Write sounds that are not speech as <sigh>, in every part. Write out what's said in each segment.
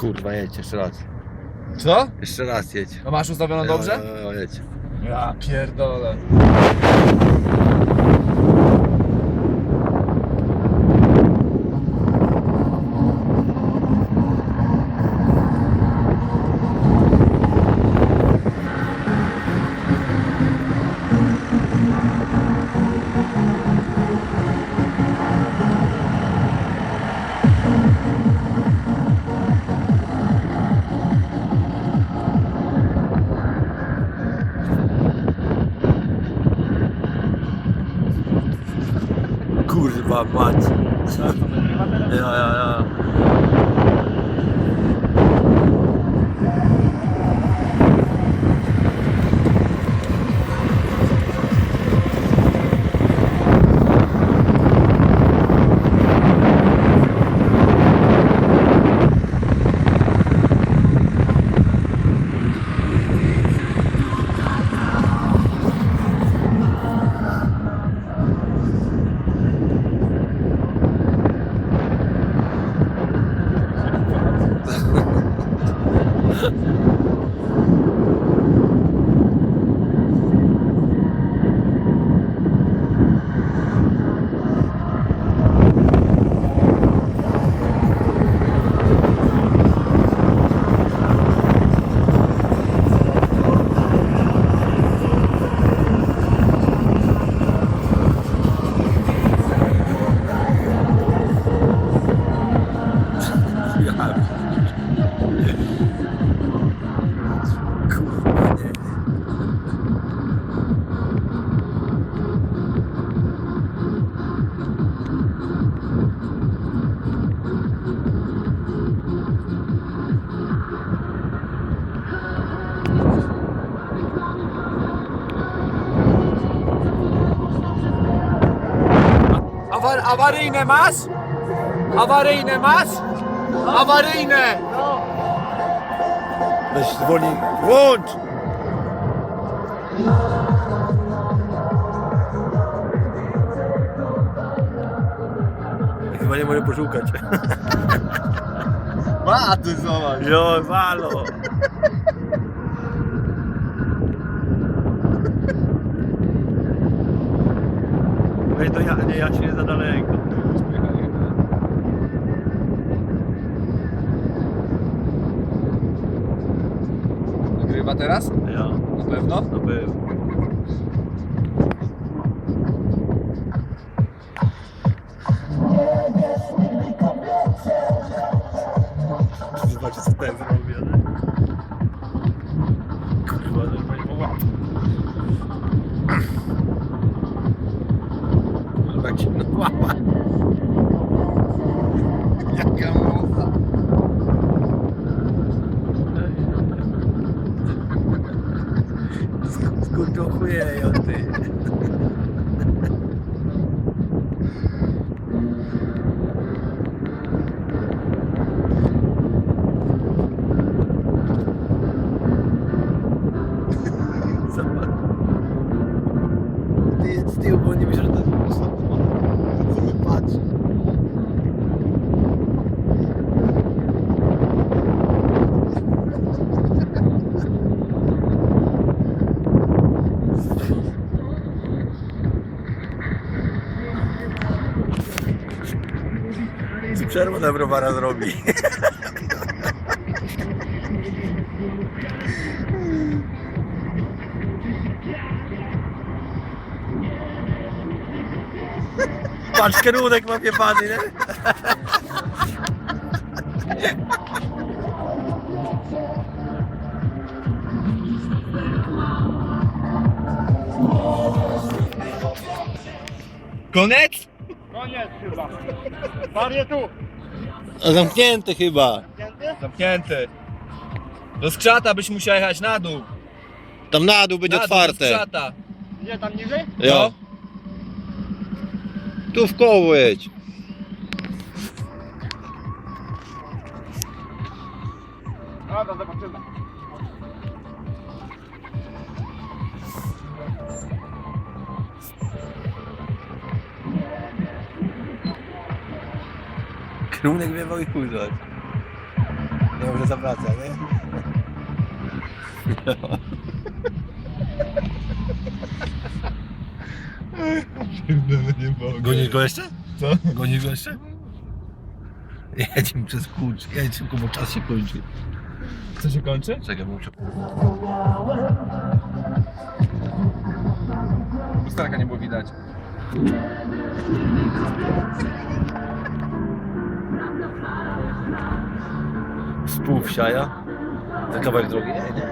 Kurwa, jedź jeszcze raz. Co? Jeszcze raz jedź. No masz ustawioną dobrze? Jo, jo, jo, jedź. Ja pierdolę. Kurwa mać. Ja, ja, ja. Awar awaryjne masz? Awaryjne masz? Awaryjne! Weź zwolnij. Włącz! Chyba nie mogę poszukać. <laughs> Ma, ty zobacz. Jo, walo! To ja, nie, ja się nie za daleko. Nagrywa teraz? Ja, Na pewno? to był. Przerwę na browara zrobi. Patrz, kierunek ma jebany, nie? Koniec? Koniec chyba. Panie tu. Zamknięty chyba. Zamknięty. Do skrzata byś musiał jechać na dół. Tam na dół będzie na dół, Do otwarte. skrzata. Gdzie tam niżej? Jo. Tu w koło jedź. Dobra, zobaczymy. Kierunek wiewał i chuj zobacz. Dobrze zawraca, nie? nie mogę. Gonisz go jeszcze? Co? Gonisz go jeszcze? Jedziemy przez kurcz, jedź szybko, bo czas się kończy. Co się kończy? Czekaj, muszę... Lusterka nie było widać. Spół wsiaja. To kawałek drogi. Nie, nie.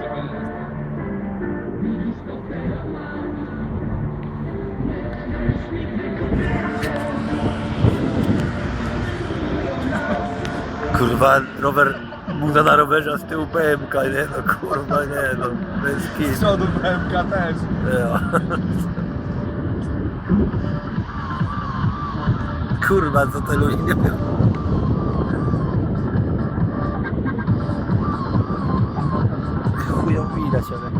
Kurwa, rower muza na rowerze, a z tyłu PMK, nie? No kurwa, nie, no bez Z kit. przodu BMK też. Ja. Kurwa, co to ludzie nie wiem. Widać, ale...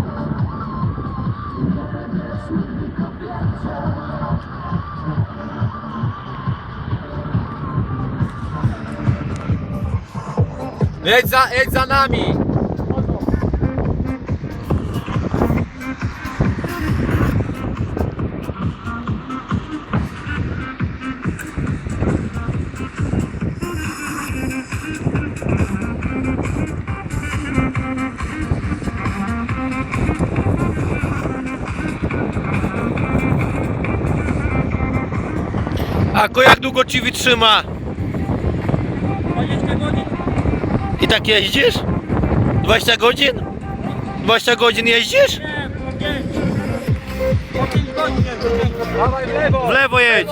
Jedź za, jedź za nami! Ako jak długo ci wytrzyma? 20 godzin. I tak jeździsz? 20 godzin? 20 godzin jeździsz? Nie, po 5. Po 5 godzin. Dawaj w lewo! W lewo jedź!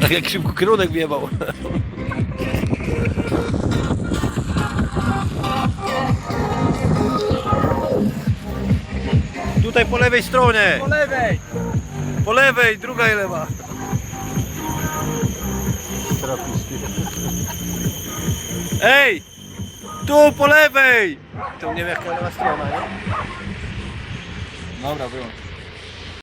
Tak jak szybko kierunek wjebał. Tutaj po lewej stronie. Po lewej! Po lewej, druga i lewa. Ej! Tu po lewej! To nie wiem jaka lewa strona, nie? Dobra, wyłącz.